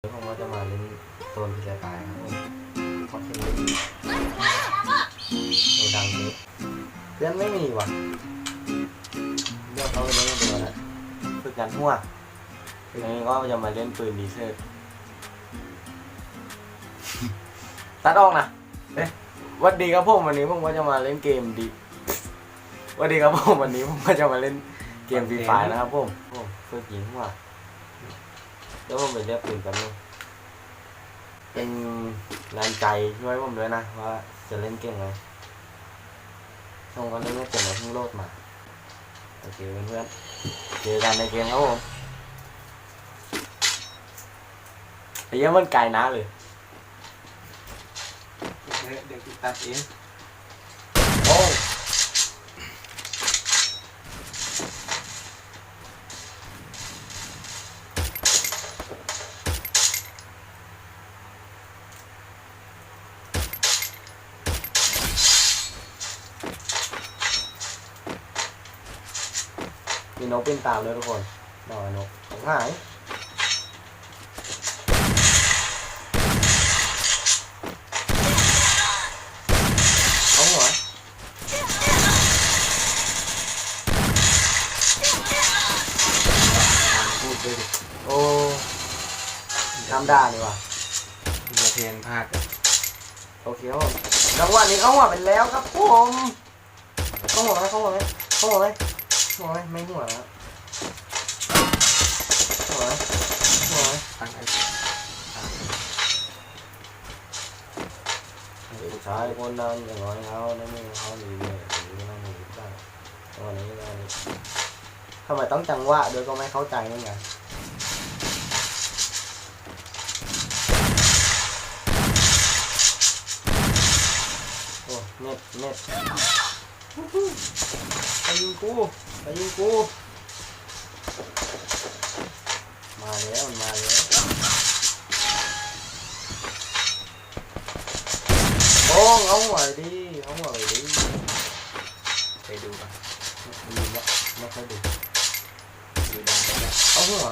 เดี๋ยวผมก็จะมาเล่นโซนพิจารณาครับผมขอเล่นโดดังนี้เพื่อนไม่มีว่ะเลือกเขาไปเล่นกันดีกว่านะฝึกงานหัวทีนี้ก็จะมาเล่นปืนดีเซอร์ตัดออกนะเอ๊ะวัดดีครับผมวันนี้ผมก็จะมาเล่นเกมดีวัดดีครับผมวันนี้ผมก็จะมาเล่นเกมฟรีไฟนะครับผมผมฝึกยิงหัว แล้วผมไปเรียกปืนกันนึงเป็นแรงใจช่วยผมด้วยนะว่าจะเล่นเก่งไหมช่วงก็เล่นไม่เก่งเลยเพิ่งโหลดมา โอเคเพื่อนๆเจอกันในเกมครับผมไอ้เหี้ยังมันไกลนะเลยเดี๋ยวตัดเอง นกเป็นตามด้วยทุกคนนอนนกของหายเอาหัวพูดด้วยดิโอ้ทำได้นี่ว่ะมีเพลงภาคโอเคครับผมจังหวะนี้เข้าหัวไปแล้วครับผมเข้าหัวไหมเข้าหัวไหมเข้าหัวไหม หัวไหมไม่หัวแล้วหัวไหมหัวไหมตั้งใจผู้ชายคนนั้นอย่างน้อยเขาในมือเขาหรือเนี่ยหรือนั่งหรือได้จังหวะนี้ได้ทำไมต้องจังหวะด้วยก็ไม่เข้าใจเหมือนกันโอ้เน็ตเน็ตไปยิงกูไปยิงกู มาแล้วมันมาแล้ว โอ้เอาหัวดิเอาหัวดิไปดูป่ะดูวะไม่ค่อยดูดูดังไปแล้วเอาหัว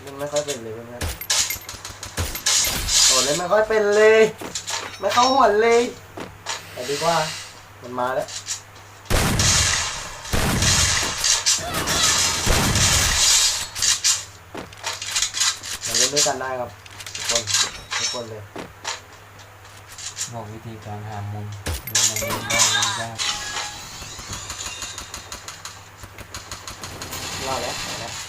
เล่นไม่ค่อยเป็นเลย เล่นไม่ค่อยเป็นเลย ไม่เข้าหัวเลยแต่ดีกว่ามันมาแล้วมาเล่นด้วยกันได้ครับทุกคนทุกคนเลยบอกวิธีการหามุมมุมไหนมุมได้มุมยากรอดแล้วรอดแล้ว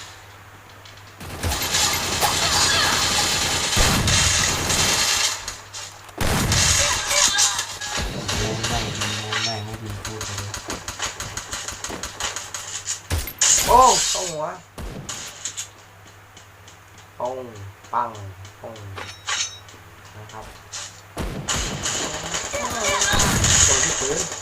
ต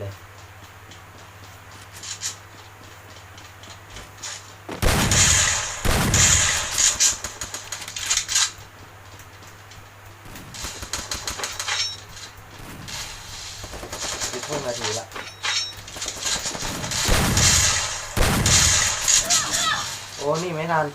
เลยมันบอดเลย สิบหกนาทีละโอ้ นี่ไม่ทัน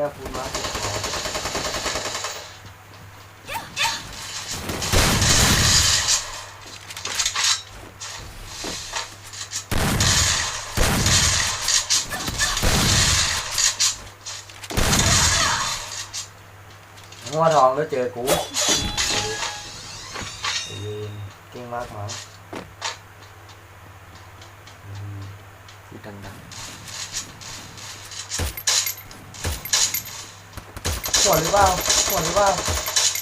เนี่ยคุณมาสุดของัวทองแล้วเจอกูไอ้เวนเก่งมากมั้งอืมพูดดัง หัวหรือเปล่าหัวหรือเปล่า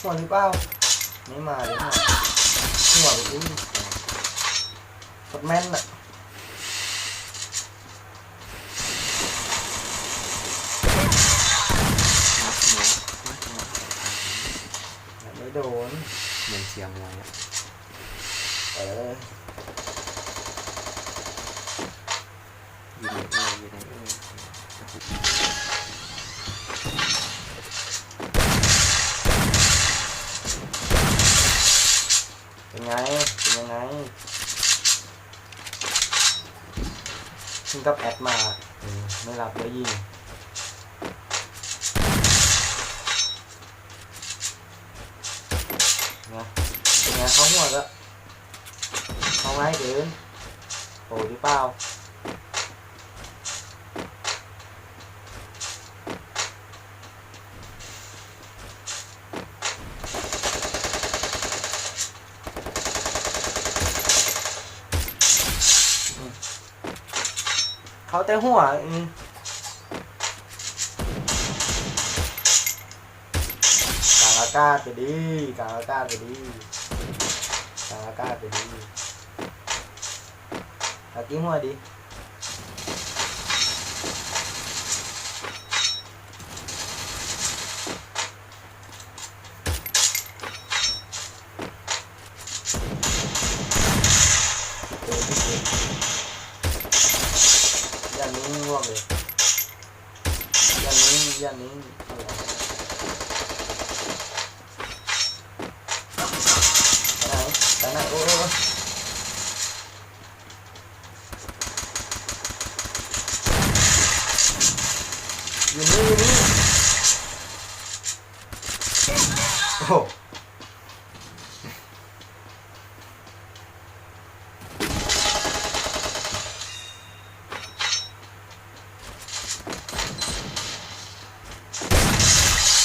หัวหรือเปล่าไม่มาเลยหัวหัวอุ้ยกดแม่นอะไม่โดนๆเหมือนเสียงมวยอะเออ อยู่ในเอออยู่ในเออ เป็นไง เป็นยังไง ซึ่งก็แอดมาไม่รับแล้วยิงนะเป็นไงเขาหัวแล้วเขาไงเดินโอ้หรือเปล่า เขาแต่หัวอืมกลางอากาศไปดีกลางอากาศไปดีกลางอากาศไปดีตะกี้หัวดีเจอที่เจอ อย่านิ่งร่วงเลยอย่านิ่งอย่านิ่งไปไหนไปไหนโอ้ย อยู่นี่อยู่นี่โอ้โห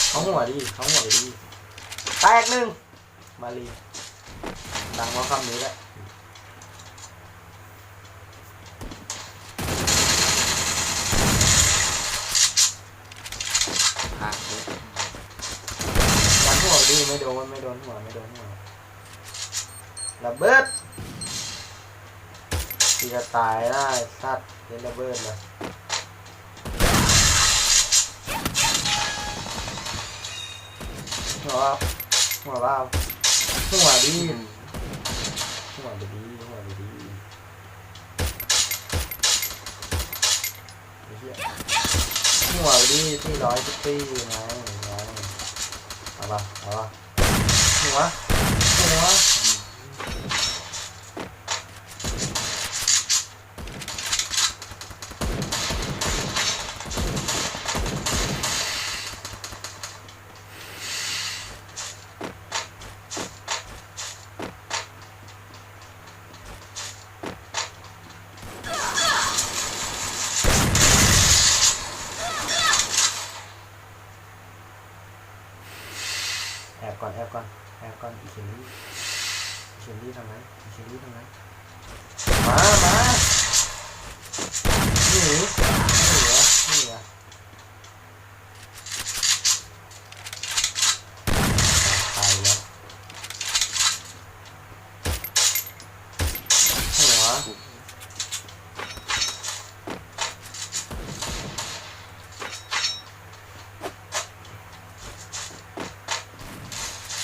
เขาหัวดีเขาหัวดี แตกหนึ่งมาลีดังว่าคำนี้แหละ นไม่โดนหัวไม่โดนหัวระเบิดที่จะตายได้สัตว์เป็นระเบิดเลยหัวว่าหัวเปล่าหัวดีหัวดีหัวดีหี้ยหัวดีที่ร้อยสิบปีไงเอาปะเอาปะ หัวหัวแอบก่อนแอบก่อนแอบก่อนอีเชลลี่อีเชลลี่ทำไมอีเชลลี่ทำไมมามาหนีหนีเหรอหนีเหรอตายแล้ว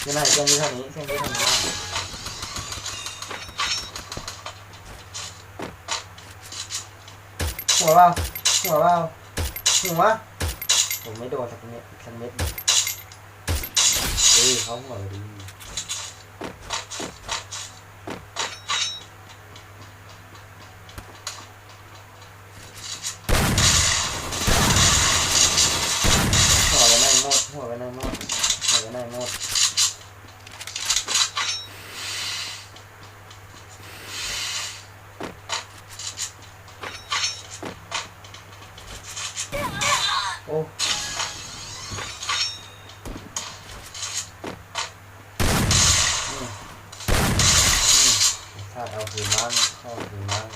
ที่ไหนเส้นที่เท่านี้เส้นที่เท่านี้ หัวเปล่าหัวเปล่าหัวผมไม่โดนสักเม็ดสักเม็ดเอ้ยเขาหัวดีหัวไปไหนหมดหัวไปไหนหมดหัวไปไหนหมดโอ้อืมอืมถ้าเอาคืนมั่งเอาคืนมั่ง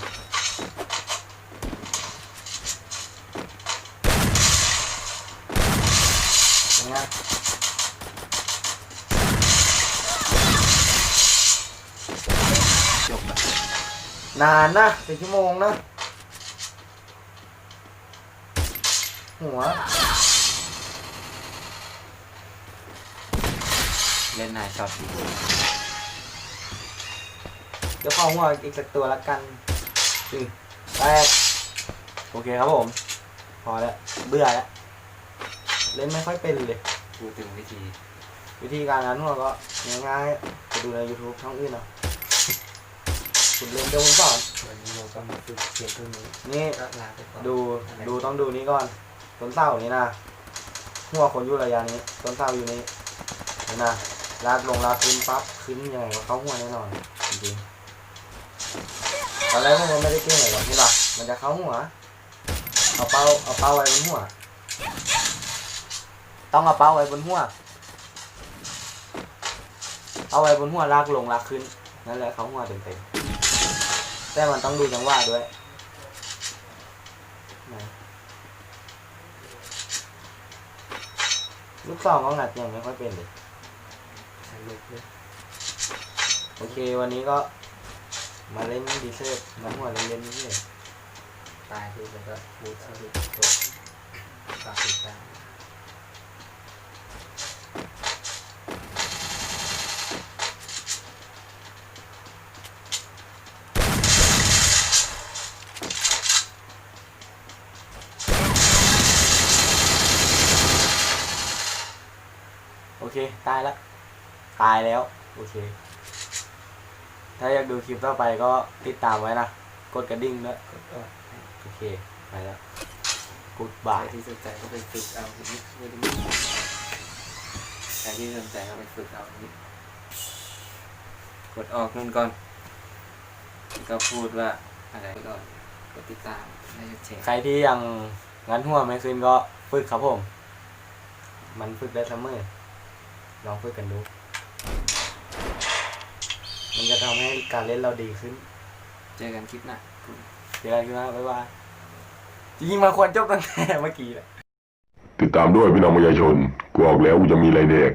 เป็นไง จบละนานนะเป็นชั่วโมงนะ หัว เล่นนายช็อตดีเดี๋ยวขอหัวอีกสักตัวละกันอือแตกโอเคครับผม พอแล้ว เบื่อแล้ว เล่นไม่ค่อยเป็นเลย พูดถึงวิธีวิธีการนั้นหัวก็ง่ายๆไปดูใน YouTube ช่องอื่นเอาคุณเล่นเดี๋ยวผมสอนวันนี้เราก็มาฝึกเขียนตัวนี้นี่ก็ลาไปก่อนดูดูต้องดูนี้ก่อนต้นเสานี้นะหัวคนอยู่ระยะนี้ต้นเสาอยู่นี้นี่นะลากลงลากขึ้นปั๊บขึ้นยังไงว่าเขาหัวแน่นอนจริงๆตอนแรกผมก็ไม่ได้เก่งเลยหรอกนี่หรอมันจะเข้าหัวเอาเป้าเอาเป้าไว้บนหัว ต้องเอาเป้าไว้บนหัว เอาไว้บนหัวลากลงลากขึ้น นั่นแหละเขาหัวเต็มๆแต่มันต้องดูจังหวะด้วยไหนลูกซองก็งัดยังไม่ค่อยเป็นเลยสรุปเลยโอเควันนี้ก็มาเล่นดีเซอร์น้ำหัวเล่นเล่นนี่เลยตายดูแล้วก็พูดสรุปจบฝากติดตา เค ตายแล้ว ตายแล้ว โอเค ถ้าอยากดูคลิปต่อไปก็ติดตามไว้นะ กดกระดิ่งด้วยก็ก็โอเค ไปแล้วกูดใคบารยที่สนใจก็ไปฝึกเอาทีนี้ไม่ได้มีใครที่สนใจก็ไปฝึกเอาทีนี้กดออกนู่นก่อนแล้วก็พูดว่าอะไรก่อนกดติดตามให้แชร์ใครที่ยังงันหัวไม่ขึ้นก็ฝึกครับผม มันฝึกได้เสมอ ลองฝึกกันดู มันจะทำให้การเล่นเราดีขึ้น เจอกันคลิปหน้าเจอกันครับบ๊ายบายจริงๆมาควรจบตั้งแต่เมื่อกี้แหละ ติดตามด้วยพี่น้องประชาชน กูออกแล้วกูจะมีอะไรแดก